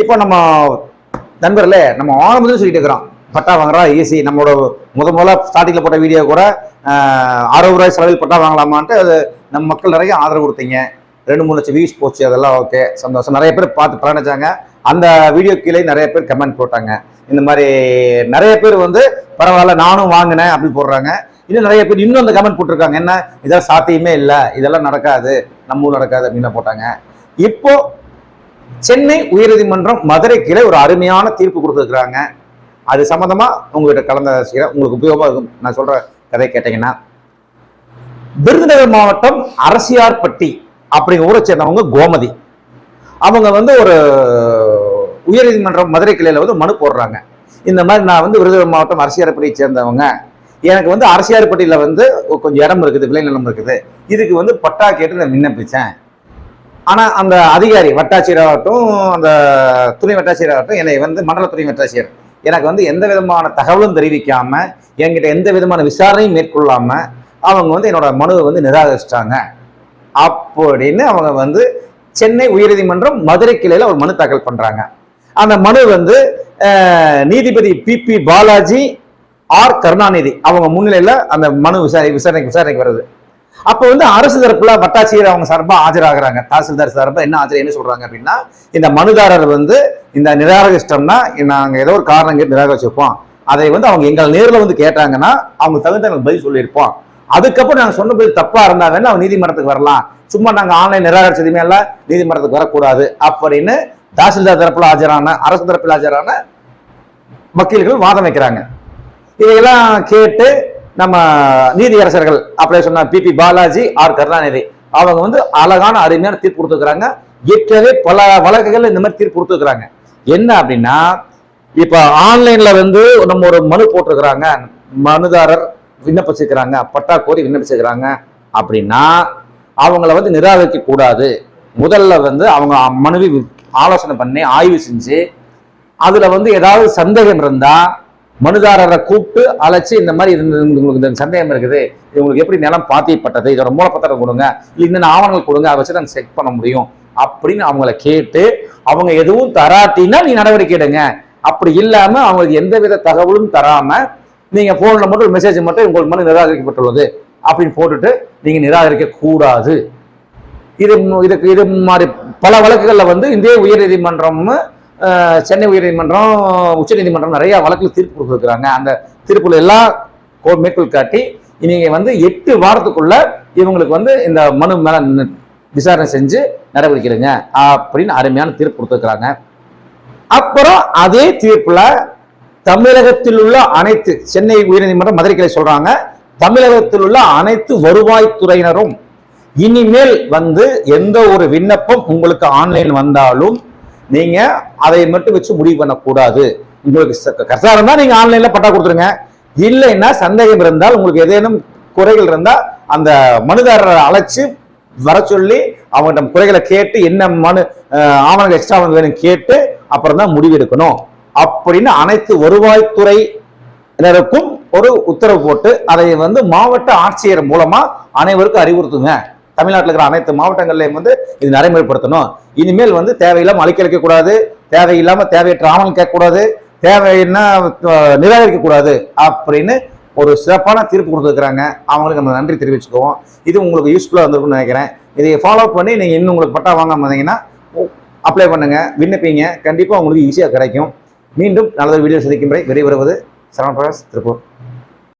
இப்போ நம்ம நண்பர்களே நம்ம ஆரம்பத்தில் சொல்லிட்டு இருக்கிறோம். பட்டா வாங்குறா ஈஸி நம்மளோட முத முதல்ல ஸ்டார்டிங்கில் போட்ட வீடியோ கூட அறுபது ரூபாய் செலவில் பட்டா வாங்கலாமான்ட்டு அது நம்ம மக்கள் நிறைய ஆதரவு கொடுத்தீங்க. ரெண்டு மூணு லட்சம் வியூஸ் போச்சு அதெல்லாம் ஓகே சந்தோஷம். நிறைய பேர் பார்த்து பலனச்சாங்க அந்த வீடியோ கீழே நிறைய பேர் கமெண்ட் போட்டாங்க. இந்த மாதிரி நிறைய பேர் வந்து பரவாயில்ல நானும் வாங்கினேன் அப்படி போடுறாங்க. இன்னும் நிறைய பேர் இன்னும் அந்த கமெண்ட் போட்டிருக்காங்க. என்ன? இதெல்லாம் சாத்தியமே இல்லை. இதெல்லாம் நடக்காது. நம்ம ஊர் நடக்காது அப்படின்னு போட்டாங்க. இப்போ சென்னை உயர்நீதிமன்றம் மதுரை கிளை ஒரு அருமையான தீர்ப்பு கொடுத்துருக்குறாங்க. அது சம்மந்தமாக உங்கள்கிட்ட கலந்த செய்கிறேன் உங்களுக்கு உபயோகமாக இருக்கும். நான் சொல்கிற கதை கேட்டீங்கன்னா விருதுநகர் மாவட்டம் அரசியார்பட்டி அப்படிங்கிற ஊரை சேர்ந்தவங்க கோமதி. அவங்க வந்து ஒரு உயர்நீதிமன்றம் மதுரை கிளையில் வந்து மனு போடுறாங்க. இந்த மாதிரி நான் வந்து விருதுநகர் மாவட்டம் அரசியார்பட்டியை சேர்ந்தவங்க. எனக்கு வந்து அரசியார்பட்டியில் வந்து கொஞ்சம் இடம் இருக்குது விளைநிலம் இருக்குது. இதுக்கு வந்து பட்டா கேட்டு நான் விண்ணப்பித்தேன் ஆனால் அந்த அதிகாரி வட்டாட்சியராகட்டும் அந்த துணை வட்டாட்சியராகட்டும் என்னை வந்து மண்டல துணை வட்டாட்சியர். எனக்கு வந்து எந்த விதமான தகவலும் தெரிவிக்காமல் என்கிட்ட எந்த விதமான விசாரணையும் மேற்கொள்ளாமல் அவங்க வந்து என்னோட மனுவை வந்து நிராகரிச்சிட்டாங்க. அப்படின்னு அவங்க வந்து சென்னை உயர்நீதிமன்றம் மதுரை கிளையில் ஒரு மனு தாக்கல் பண்ணுறாங்க அந்த மனு வந்து நீதிபதி P B Balaji R Karunanidhi அவங்க முன்னிலையில் அந்த மனு விசாரணை விசாரணைக்கு விசாரணைக்கு வருது அப்போ வந்து அரசு தரப்புல வட்டாட்சியர் அவங்க சார்பா ஆஜராகிறாங்க. தாசில்தார் சார்பா என்ன ஆஜர் என்ன சொல்றாங்க அப்படின்னா இந்த மனுதாரர் வந்து இந்த நிராகரிச்சிட்டோம்னா நாங்க ஏதோ ஒரு காரணம் கேட்டு நிராகரிச்சிருப்போம். அதை வந்து அவங்க எங்கள் நேர்ல வந்து கேட்டாங்கன்னா அவங்க தகுந்த பதில் சொல்லியிருப்போம். அதுக்கப்புறம் நாங்க சொன்ன பதில் தப்பா இருந்தா வேணா அவங்க நீதிமன்றத்துக்கு வரலாம். சும்மா நாங்க ஆன்லைன் நிராகரிச்சதுமே எல்லாம் நீதிமன்றத்துக்கு வரக்கூடாது அப்படின்னு தாசில்தார் தரப்புல ஆஜரான அரசு தரப்பில் ஆஜரான வக்கீல்கள் வாதம் வைக்கிறாங்க. இதையெல்லாம் கேட்டு நம்ம நீதியரசர்கள் அப்படியே சொன்ன பிபி பாலாஜி ஆர் கருணாநிதி அவங்க வந்து அழகான அருமையான தீர்ப்பு கொடுத்துருக்காங்க ஏற்கனவே பல வழக்குகள் இந்த மாதிரி தீர்ப்பு கொடுத்துருக்காங்க என்ன அப்படின்னா இப்ப ஆன்லைன்ல வந்து நம்ம ஒரு மனு போட்டிருக்கிறாங்க. மனுதாரர் விண்ணப்பிச்சுக்கிறாங்க பட்டா கோரி விண்ணப்பிச்சிருக்கிறாங்க. அப்படின்னா அவங்கள வந்து நிராகரிக்க கூடாது. முதல்ல வந்து அவங்க மனுவை ஆலோசனை பண்ணி ஆய்வு செஞ்சு அதுல வந்து ஏதாவது சந்தேகம் இருந்தா மனுதாரரை கூப்பிட்டு அழைச்சி இந்த மாதிரி இது உங்களுக்கு இந்த சந்தேகம் இருக்குது இது உங்களுக்கு எப்படி நிலம் பாத்தியப்பட்டது இதோட மூலப்பத்திரம் கொடுங்க இல்லை என்னென்ன ஆவணங்கள் கொடுங்க அதை வச்சு நாங்கள் செக் பண்ண முடியும் அப்படின்னு அவங்கள கேட்டு அவங்க எதுவும் தராட்டினா நீ நடவடிக்கை எடுங்க. அப்படி இல்லாம அவங்களுக்கு எந்தவித தகவலும் தராம நீங்க போன்ல மட்டும் ஒரு மெசேஜ் மட்டும் உங்களுக்கு மனு நிராகரிக்கப்பட்டுள்ளது அப்படின்னு போட்டுட்டு நீங்க நிராகரிக்க கூடாது. இது இதுக்கு இது மாதிரி பல வழக்குகளில் வந்து இந்திய உயர் நீதிமன்றமும் சென்னை உயர்நீதிமன்றம் உச்சநீதிமன்றம் நிறைய வழக்கில் தீர்ப்பு கொடுத்துருக்குறாங்க. அந்த தீர்ப்புல எல்லாம் கோ- மேற்கோள் காட்டி இவங்க வந்து எட்டு வாரத்துக்குள்ள இவங்களுக்கு வந்து இந்த மனு மேல விசாரணை செஞ்சு நடவடிக்கைங்க அப்படின்னு அருமையான தீர்ப்பு கொடுத்துருக்குறாங்க. அப்புறம் அதே தீர்ப்புல தமிழகத்தில் உள்ள அனைத்து சென்னை உயர்நீதிமன்றம் மதுரை கிளை சொல்றாங்க தமிழகத்தில் உள்ள அனைத்து வருவாய்த்துறையினரும் இனிமேல் வந்து எந்த ஒரு விண்ணப்பம் உங்களுக்கு ஆன்லைன் வந்தாலும் நீங்க அதை மட்டும் வச்சு முடிவு பண்ணக்கூடாது. உங்களுக்கு ச- கரெக்டா இருந்தா நீங்க ஆன்லைன்ல பட்டா கொடுத்துருங்க. இல்லைன்னா சந்தேகம் இருந்தால் உங்களுக்கு ஏதேனும் குறைகள் இருந்தா அந்த மனுதாரரை அழைச்சு வர சொல்லி அவங்கள்ட்ட குறைகளை கேட்டு என்ன மனு ஆவணங்கள் எக்ஸ்ட்ரா வேணும் கேட்டு அப்புறம் தான் முடிவு எடுக்கணும். அப்படின்னு அனைத்து வருவாய்த்துறையினருக்கும் ஒரு உத்தரவு போட்டு அதை வந்து மாவட்ட ஆட்சியர் மூலமா அனைவருக்கும் அறிவுறுத்துங்க. தமிழ்நாட்டில் இருக்கிற அனைத்து மாவட்டங்கள்லையும் வந்து இது நடைமுறைப்படுத்தணும். இனிமேல் வந்து தேவையில்லாமல் அழிக்களிக்க கூடாது. தேவையில்லாமல் தேவையற்ற ஆவணம் கேட்கக்கூடாது. தேவைன்னா நிராகரிக்கக்கூடாது நிராகரிக்க கூடாது அப்படின்னு ஒரு சிறப்பான தீர்ப்பு கொடுத்துருக்குறாங்க. அவங்களுக்கு நம்ம நன்றி தெரிவிச்சுக்குவோம். இது உங்களுக்கு யூஸ்ஃபுல்லாக வந்திருக்கும்னு நினைக்கிறேன். இதை ஃபாலோ பண்ணி நீங்கள் இன்னும் உங்களுக்கு பட்டா வாங்காமல் இருந்தீங்கன்னா அப்ளை பண்ணுங்க விண்ணப்பிங்க. கண்டிப்பாக உங்களுக்கு ஈஸியாக கிடைக்கும். மீண்டும் நல்ல வீடியோ சந்திக்கும் வரை விரைவருவது சரவண பிரகாஷ் திருப்பூர்.